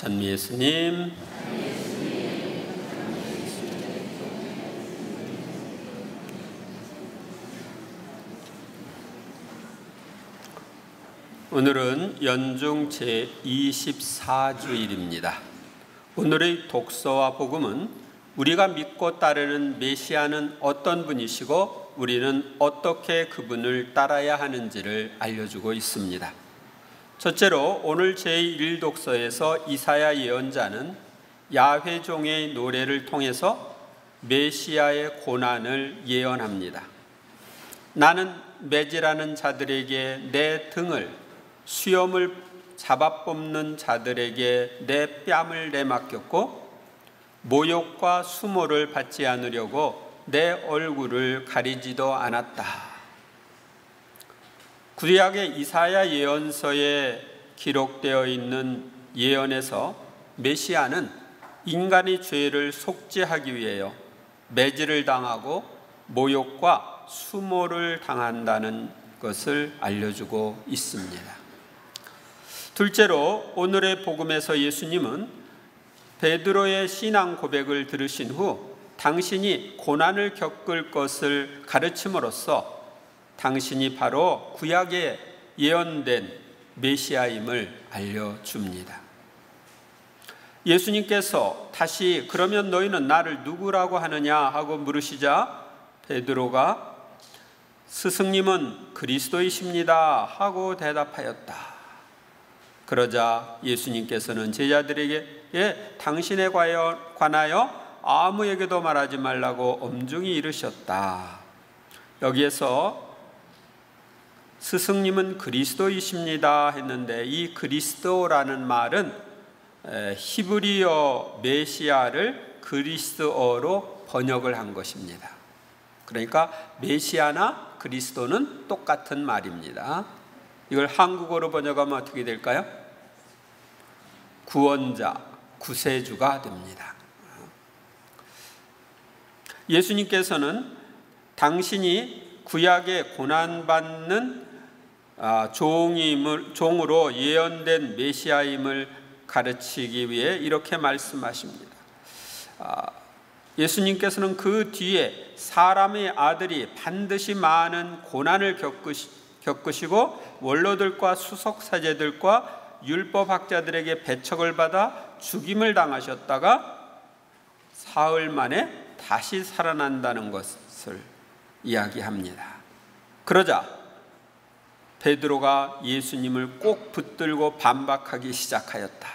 전미 예수님. 오늘은 연중 제 24주일입니다. 오늘의 독서와 복음은 우리가 믿고 따르는 메시아는 어떤 분이시고 우리는 어떻게 그분을 따라야 하는지를 알려주고 있습니다. 첫째로 오늘 제1독서에서 이사야 예언자는 야훼 종의 노래를 통해서 메시아의 고난을 예언합니다. 나는 매질하는 자들에게 내 등을 수염을 잡아 뽑는 자들에게 내 뺨을 내맡겼고 모욕과 수모를 받지 않으려고 내 얼굴을 가리지도 않았다. 구약의 이사야 예언서에 기록되어 있는 예언에서 메시아는 인간의 죄를 속죄하기 위해요. 매질을 당하고 모욕과 수모를 당한다는 것을 알려주고 있습니다. 둘째로 오늘의 복음에서 예수님은 베드로의 신앙 고백을 들으신 후 당신이 고난을 겪을 것을 가르침으로써 당신이 바로 구약에 예언된 메시아임을 알려줍니다. 예수님께서 다시 그러면 너희는 나를 누구라고 하느냐 하고 물으시자 베드로가 스승님은 그리스도이십니다 하고 대답하였다. 그러자 예수님께서는 제자들에게 예, 당신에 관하여 아무에게도 말하지 말라고 엄중히 이르셨다. 여기에서 스승님은 그리스도이십니다 했는데 이 그리스도라는 말은 히브리어 메시아를 그리스도어로 번역을 한 것입니다. 그러니까 메시아나 그리스도는 똑같은 말입니다. 이걸 한국어로 번역하면 어떻게 될까요? 구원자, 구세주가 됩니다. 예수님께서는 당신이 구약에 고난받는 아, 종임을, 종으로 예언된 메시아임을 가르치기 위해 이렇게 말씀하십니다. 아, 예수님께서는 그 뒤에 사람의 아들이 반드시 많은 고난을 겪으시고 원로들과 수석 사제들과 율법 학자들에게 배척을 받아 죽임을 당하셨다가 사흘 만에 다시 살아난다는 것을 이야기합니다. 그러자 베드로가 예수님을 꼭 붙들고 반박하기 시작하였다.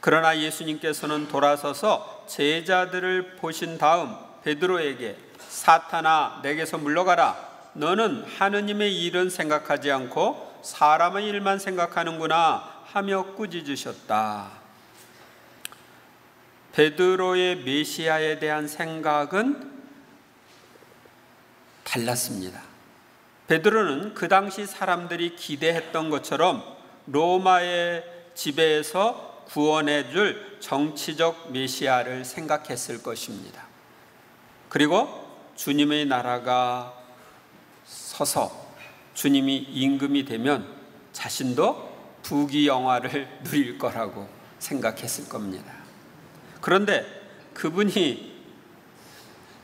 그러나 예수님께서는 돌아서서 제자들을 보신 다음 베드로에게 사탄아 내게서 물러가라 너는 하느님의 일은 생각하지 않고 사람의 일만 생각하는구나 하며 꾸짖으셨다. 베드로의 메시아에 대한 생각은 달랐습니다. 베드로는 그 당시 사람들이 기대했던 것처럼 로마의 지배에서 구원해 줄 정치적 메시아를 생각했을 것입니다. 그리고 주님의 나라가 서서 주님이 임금이 되면 자신도 부귀영화를 누릴 거라고 생각했을 겁니다. 그런데 그분이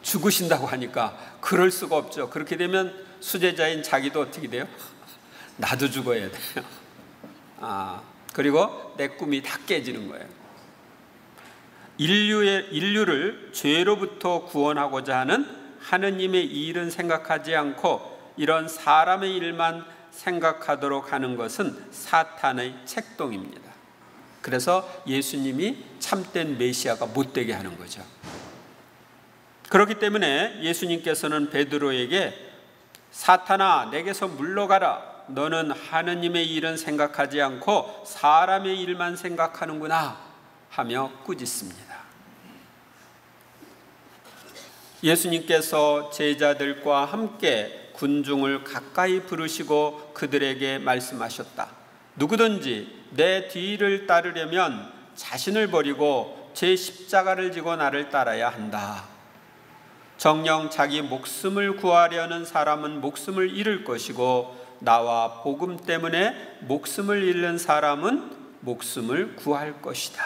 죽으신다고 하니까 그럴 수가 없죠. 그렇게 되면 수제자인 자기도 어떻게 돼요? 나도 죽어야 돼요. 아, 그리고 내 꿈이 다 깨지는 거예요. 인류의, 인류를 죄로부터 구원하고자 하는 하느님의 일은 생각하지 않고 이런 사람의 일만 생각하도록 하는 것은 사탄의 책동입니다. 그래서 예수님이 참된 메시아가 못 되게 하는 거죠. 그렇기 때문에 예수님께서는 베드로에게 사탄아 내게서 물러가라 너는 하느님의 일은 생각하지 않고 사람의 일만 생각하는구나 하며 꾸짖습니다. 예수님께서 제자들과 함께 군중을 가까이 부르시고 그들에게 말씀하셨다. 누구든지 내 뒤를 따르려면 자신을 버리고 제 십자가를 지고 나를 따라야 한다. 정령 자기 목숨을 구하려는 사람은 목숨을 잃을 것이고 나와 복음 때문에 목숨을 잃는 사람은 목숨을 구할 것이다.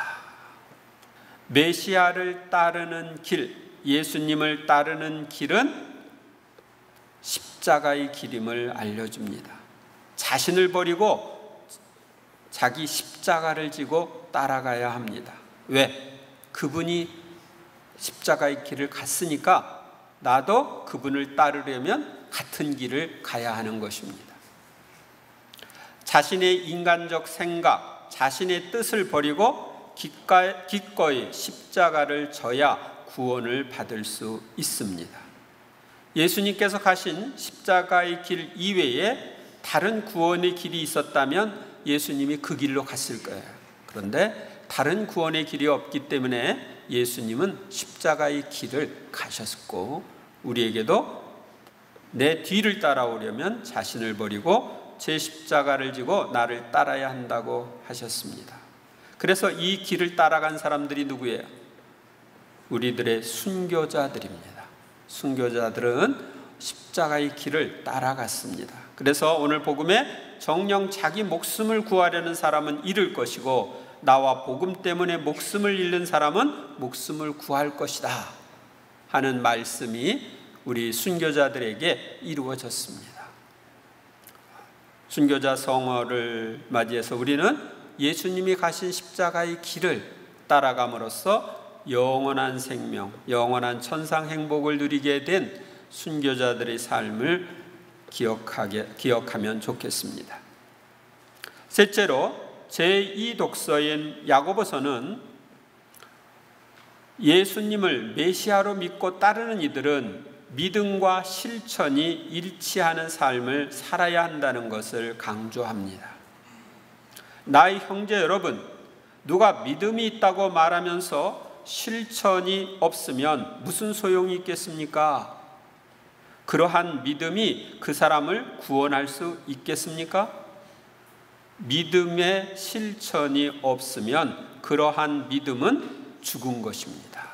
메시아를 따르는 길, 예수님을 따르는 길은 십자가의 길임을 알려줍니다. 자신을 버리고 자기 십자가를 지고 따라가야 합니다. 왜? 그분이 십자가의 길을 갔으니까 나도 그분을 따르려면 같은 길을 가야 하는 것입니다. 자신의 인간적 생각, 자신의 뜻을 버리고 기꺼이 십자가를 져야 구원을 받을 수 있습니다. 예수님께서 가신 십자가의 길 이외에 다른 구원의 길이 있었다면 예수님이 그 길로 갔을 거예요. 그런데 다른 구원의 길이 없기 때문에 예수님은 십자가의 길을 가셨고 우리에게도 내 뒤를 따라오려면 자신을 버리고 제 십자가를 지고 나를 따라야 한다고 하셨습니다. 그래서 이 길을 따라간 사람들이 누구예요? 우리들의 순교자들입니다. 순교자들은 십자가의 길을 따라갔습니다. 그래서 오늘 복음에 정령 자기 목숨을 구하려는 사람은 잃을 것이고 나와 복음 때문에 목숨을 잃는 사람은 목숨을 구할 것이다 하는 말씀이 우리 순교자들에게 이루어졌습니다. 순교자 성어를 맞이해서 우리는 예수님이 가신 십자가의 길을 따라감으로써 영원한 생명, 영원한 천상 행복을 누리게 된 순교자들의 삶을 기억하게, 기억하면 좋겠습니다. 셋째로 제2 독서인 야고보서는 예수님을 메시아로 믿고 따르는 이들은 믿음과 실천이 일치하는 삶을 살아야 한다는 것을 강조합니다. 나의 형제 여러분, 누가 믿음이 있다고 말하면서 실천이 없으면 무슨 소용이 있겠습니까? 그러한 믿음이 그 사람을 구원할 수 있겠습니까? 믿음의 실천이 없으면 그러한 믿음은 죽은 것입니다.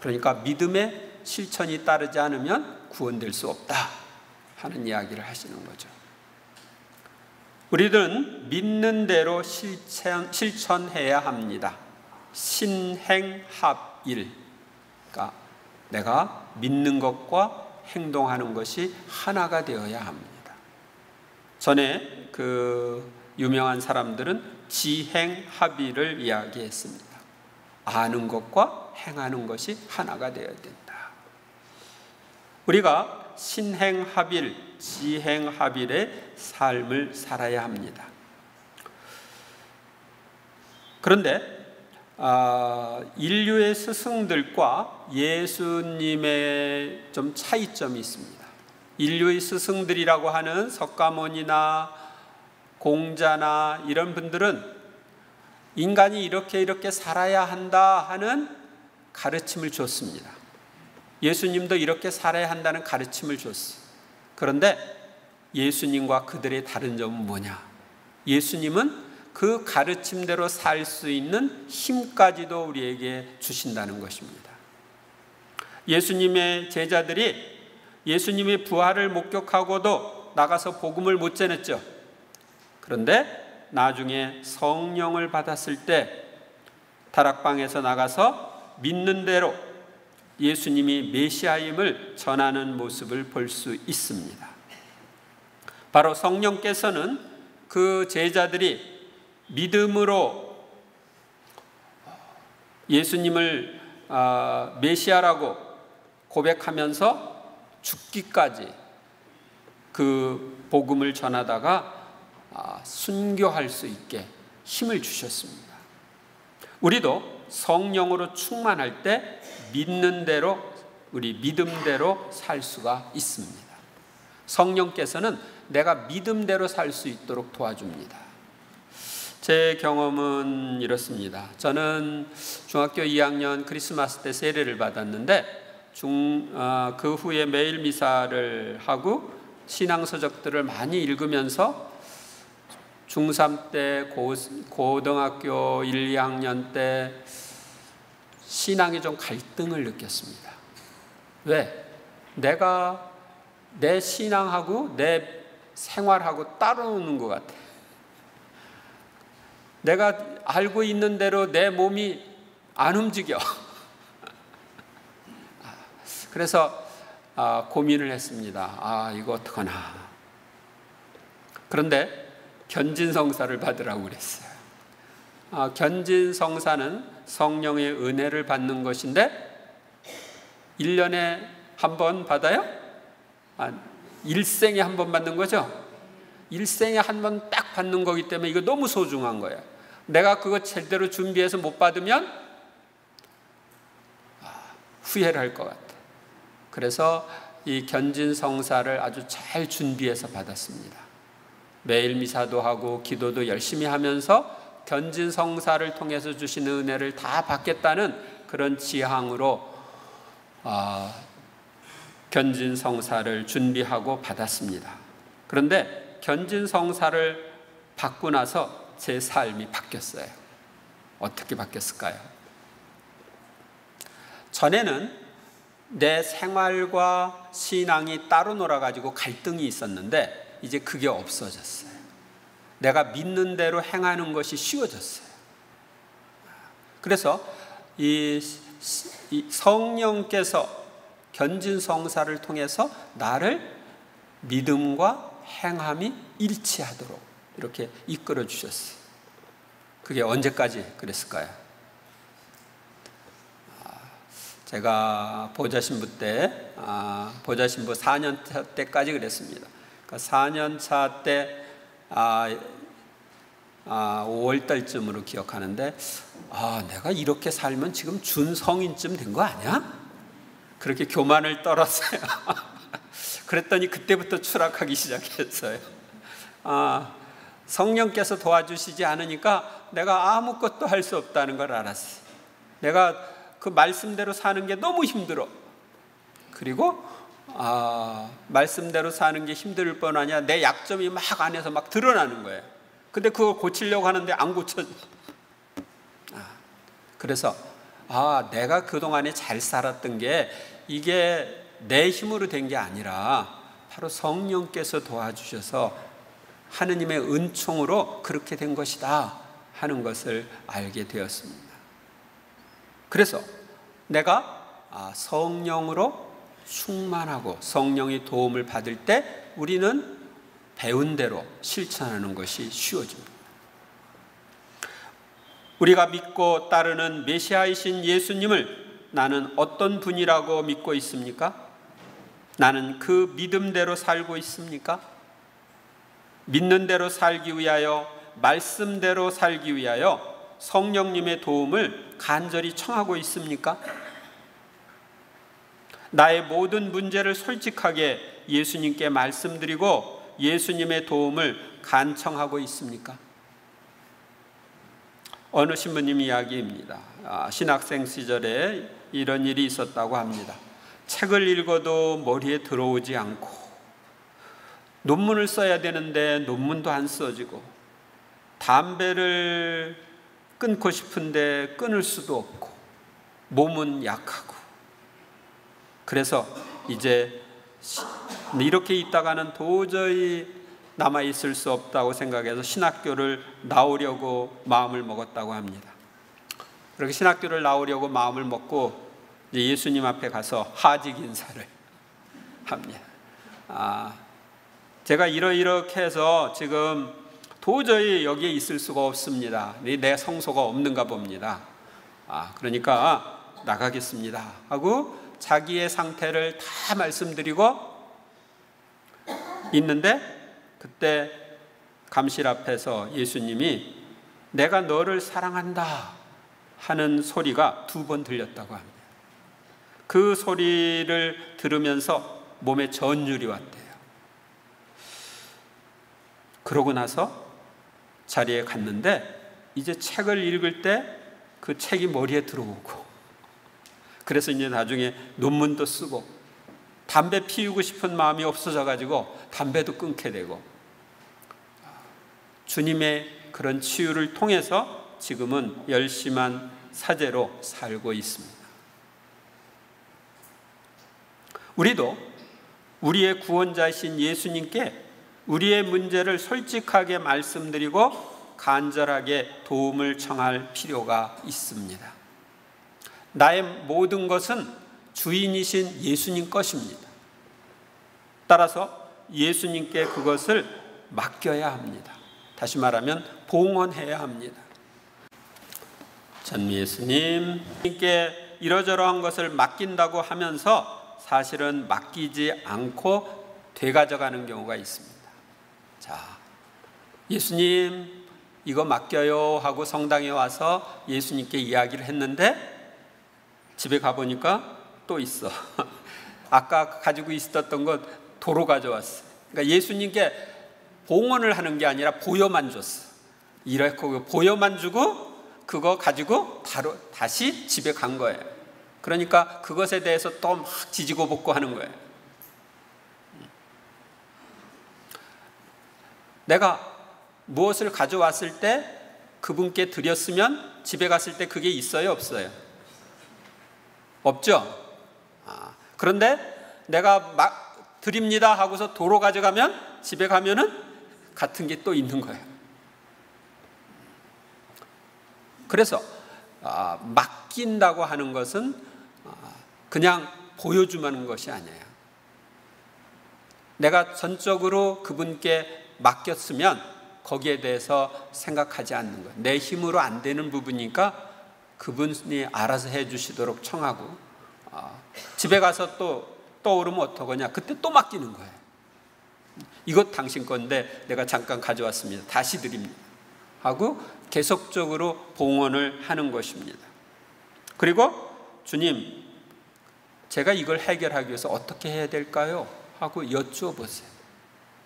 그러니까 믿음의 실천이 따르지 않으면 구원될 수 없다 하는 이야기를 하시는 거죠. 우리들은 믿는 대로 실천, 실천해야 합니다. 신행합일. 그러니까 내가 믿는 것과 행동하는 것이 하나가 되어야 합니다. 전에 그 유명한 사람들은 지행 합의를 이야기했습니다. 아는 것과 행하는 것이 하나가 되어야 된다. 우리가 신행 합일, 지행 합일의 삶을 살아야 합니다. 그런데 아, 인류의 스승들과 예수님의 좀 차이점이 있습니다. 인류의 스승들이라고 하는 석가모니나 공자나 이런 분들은 인간이 이렇게 이렇게 살아야 한다 하는 가르침을 줬습니다. 예수님도 이렇게 살아야 한다는 가르침을 줬어. 그런데 예수님과 그들의 다른 점은 뭐냐? 예수님은 그 가르침대로 살 수 있는 힘까지도 우리에게 주신다는 것입니다. 예수님의 제자들이 예수님의 부활을 목격하고도 나가서 복음을 못 전했죠. 그런데 나중에 성령을 받았을 때 다락방에서 나가서 믿는 대로 예수님이 메시아임을 전하는 모습을 볼 수 있습니다. 바로 성령께서는 그 제자들이 믿음으로 예수님을 아, 메시아라고 고백하면서 죽기까지 그 복음을 전하다가 아, 순교할 수 있게 힘을 주셨습니다. 우리도 성령으로 충만할 때 믿는 대로 우리 믿음대로 살 수가 있습니다. 성령께서는 내가 믿음대로 살 수 있도록 도와줍니다. 제 경험은 이렇습니다. 저는 중학교 2학년 크리스마스 때 세례를 받았는데 중, 어, 그 후에 매일 미사를 하고 신앙서적들을 많이 읽으면서 중3 때 고, 고등학교 1, 2학년 때 신앙에 좀 갈등을 느꼈습니다. 왜? 내가 내 신앙하고 내 생활하고 따로 노는 것 같아. 내가 알고 있는 대로 내 몸이 안 움직여. 그래서 아, 고민을 했습니다. 아, 이거 어떡하나. 그런데 견진성사를 받으라고 그랬어요. 아, 견진성사는 성령의 은혜를 받는 것인데 1년에 한 번 받아요? 아, 일생에 한 번 받는 거죠? 일생에 한 번 딱 받는 거기 때문에 이거 너무 소중한 거예요. 내가 그거 제대로 준비해서 못 받으면 아, 후회를 할 것 같아. 그래서 이 견진 성사를 아주 잘 준비해서 받았습니다. 매일 미사도 하고 기도도 열심히 하면서 견진 성사를 통해서 주시는 은혜를 다 받겠다는 그런 지향으로 어, 견진 성사를 준비하고 받았습니다. 그런데 견진 성사를 받고 나서 제 삶이 바뀌었어요. 어떻게 바뀌었을까요? 전에는 내 생활과 신앙이 따로 놀아가지고 갈등이 있었는데 이제 그게 없어졌어요. 내가 믿는 대로 행하는 것이 쉬워졌어요. 그래서 이 성령께서 견진 성사를 통해서 나를 믿음과 행함이 일치하도록 이렇게 이끌어 주셨어요. 그게 언제까지 그랬을까요? 아, 제가 보좌신부 때, 아, 보좌신부 4년 때까지 그랬습니다. 그러니까 4년 차 때 아, 아, 5월 달쯤으로 기억하는데 아, 내가 이렇게 살면 지금 준성인쯤 된 거 아니야? 그렇게 교만을 떨었어요. 그랬더니 그때부터 추락하기 시작했어요. 아, 성령께서 도와주시지 않으니까 내가 아무것도 할 수 없다는 걸 알았어요. 내가 그 말씀대로 사는 게 너무 힘들어. 그리고 아, 말씀대로 사는 게 힘들 뿐 아니라 내 약점이 막 안에서 막 드러나는 거예요. 근데 그걸 고치려고 하는데 안 고쳐져. 아, 그래서 아, 내가 그동안에 잘 살았던 게 이게 내 힘으로 된 게 아니라 바로 성령께서 도와주셔서 하느님의 은총으로 그렇게 된 것이다 하는 것을 알게 되었습니다. 그래서 내가 아, 성령으로 충만하고 성령의 도움을 받을 때 우리는 배운 대로 실천하는 것이 쉬워집니다. 우리가 믿고 따르는 메시아이신 예수님을 나는 어떤 분이라고 믿고 있습니까? 나는 그 믿음대로 살고 있습니까? 믿는 대로 살기 위하여 말씀대로 살기 위하여 성령님의 도움을 간절히 청하고 있습니까? 나의 모든 문제를 솔직하게 예수님께 말씀드리고 예수님의 도움을 간청하고 있습니까? 어느 신부님 이야기입니다. 아, 신학생 시절에 이런 일이 있었다고 합니다. 책을 읽어도 머리에 들어오지 않고 논문을 써야 되는데 논문도 안 써지고 담배를 끊고 싶은데 끊을 수도 없고 몸은 약하고 그래서 이제 이렇게 있다가는 도저히 남아 있을 수 없다고 생각해서 신학교를 나오려고 마음을 먹었다고 합니다. 그렇게 신학교를 나오려고 마음을 먹고 예수님 앞에 가서 하직 인사를 합니다. 아, 제가 이러이렇게 해서 지금 도저히 여기에 있을 수가 없습니다. 내 성소가 없는가 봅니다. 아, 그러니까 나가겠습니다. 하고 자기의 상태를 다 말씀드리고 있는데 그때 감실 앞에서 예수님이 내가 너를 사랑한다 하는 소리가 두 번 들렸다고 합니다. 그 소리를 들으면서 몸에 전율이 왔대요. 그러고 나서 자리에 갔는데 이제 책을 읽을 때 그 책이 머리에 들어오고 그래서 이제 나중에 논문도 쓰고 담배 피우고 싶은 마음이 없어져 가지고 담배도 끊게 되고 주님의 그런 치유를 통해서 지금은 열심한 사제로 살고 있습니다. 우리도 우리의 구원자이신 예수님께 우리의 문제를 솔직하게 말씀드리고 간절하게 도움을 청할 필요가 있습니다. 나의 모든 것은 주인이신 예수님 것입니다. 따라서 예수님께 그것을 맡겨야 합니다. 다시 말하면 봉헌해야 합니다. 전 예수님께 이러저러한 것을 맡긴다고 하면서 사실은 맡기지 않고 되가져가는 경우가 있습니다. 자, 예수님 이거 맡겨요 하고 성당에 와서 예수님께 이야기를 했는데 집에 가보니까 또 있어. 아까 가지고 있었던 것 도로 가져왔어. 그러니까 예수님께 봉헌을 하는 게 아니라 보여만 줬어. 이렇게 보여만 주고 그거 가지고 바로 다시 집에 간 거예요. 그러니까 그것에 대해서 또 막 지지고 볶고 하는 거예요. 내가 무엇을 가져왔을 때 그분께 드렸으면 집에 갔을 때 그게 있어요, 없어요? 없죠? 아, 그런데 내가 막 드립니다 하고서 도로 가져가면 집에 가면은 같은 게 또 있는 거예요. 그래서 아, 맡긴다고 하는 것은 아, 그냥 보여주는 것이 아니에요. 내가 전적으로 그분께 맡겼으면 거기에 대해서 생각하지 않는 것. 내 힘으로 안 되는 부분이니까 그분이 알아서 해 주시도록 청하고 아, 집에 가서 또 떠오르면 어떡하냐. 그때 또 맡기는 거예요. 이것 당신 건데 내가 잠깐 가져왔습니다. 다시 드립니다. 하고 계속적으로 봉헌을 하는 것입니다. 그리고 주님, 제가 이걸 해결하기 위해서 어떻게 해야 될까요? 하고 여쭈어 보세요.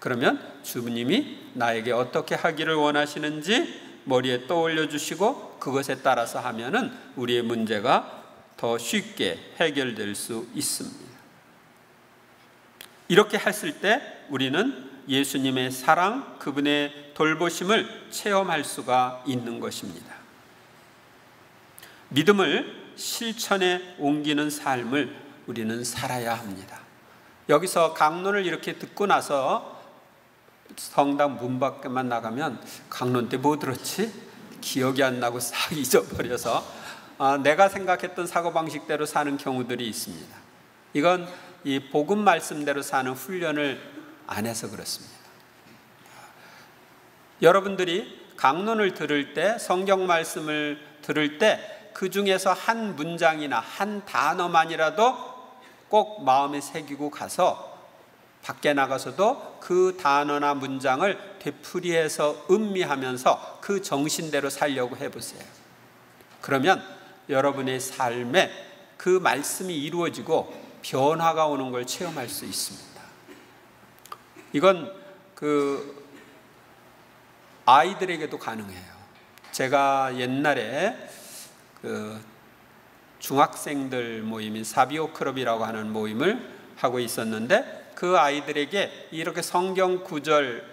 그러면 주님이 나에게 어떻게 하기를 원하시는지 머리에 떠올려 주시고 그것에 따라서 하면은 우리의 문제가 더 쉽게 해결될 수 있습니다. 이렇게 했을 때 우리는 예수님의 사랑, 그분의 돌보심을 체험할 수가 있는 것입니다. 믿음을 실천에 옮기는 삶을 우리는 살아야 합니다. 여기서 강론을 이렇게 듣고 나서 성당 문 밖에만 나가면 강론 때 뭐 들었지? 기억이 안 나고 싹 잊어버려서 아, 내가 생각했던 사고방식대로 사는 경우들이 있습니다. 이건 이 복음 말씀대로 사는 훈련을 안 해서 그렇습니다. 여러분들이 강론을 들을 때 성경 말씀을 들을 때 그 중에서 한 문장이나 한 단어만이라도 꼭 마음에 새기고 가서 밖에 나가서도 그 단어나 문장을 되풀이해서 음미하면서 그 정신대로 살려고 해보세요. 그러면 여러분의 삶에 그 말씀이 이루어지고 변화가 오는 걸 체험할 수 있습니다. 이건 그 아이들에게도 가능해요. 제가 옛날에 그 중학생들 모임인 사비오 클럽이라고 하는 모임을 하고 있었는데 그 아이들에게 이렇게 성경 구절을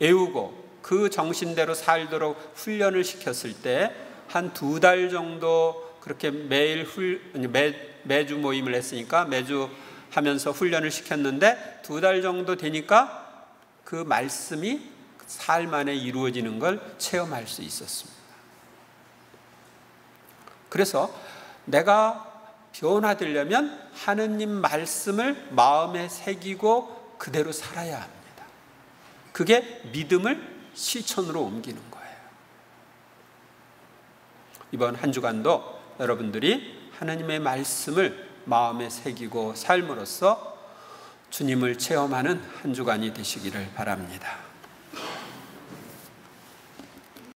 외우고 그 정신대로 살도록 훈련을 시켰을 때 한 두 달 정도 그렇게 매일 훌, 매, 매주 모임을 했으니까 매주 하면서 훈련을 시켰는데 두 달 정도 되니까 그 말씀이 삶 안에 이루어지는 걸 체험할 수 있었습니다. 그래서 내가 변화되려면 하느님 말씀을 마음에 새기고 그대로 살아야 합니다. 그게 믿음을 실천으로 옮기는 거예요. 이번 한 주간도 여러분들이 하나님의 말씀을 마음에 새기고 삶으로써 주님을 체험하는 한 주간이 되시기를 바랍니다.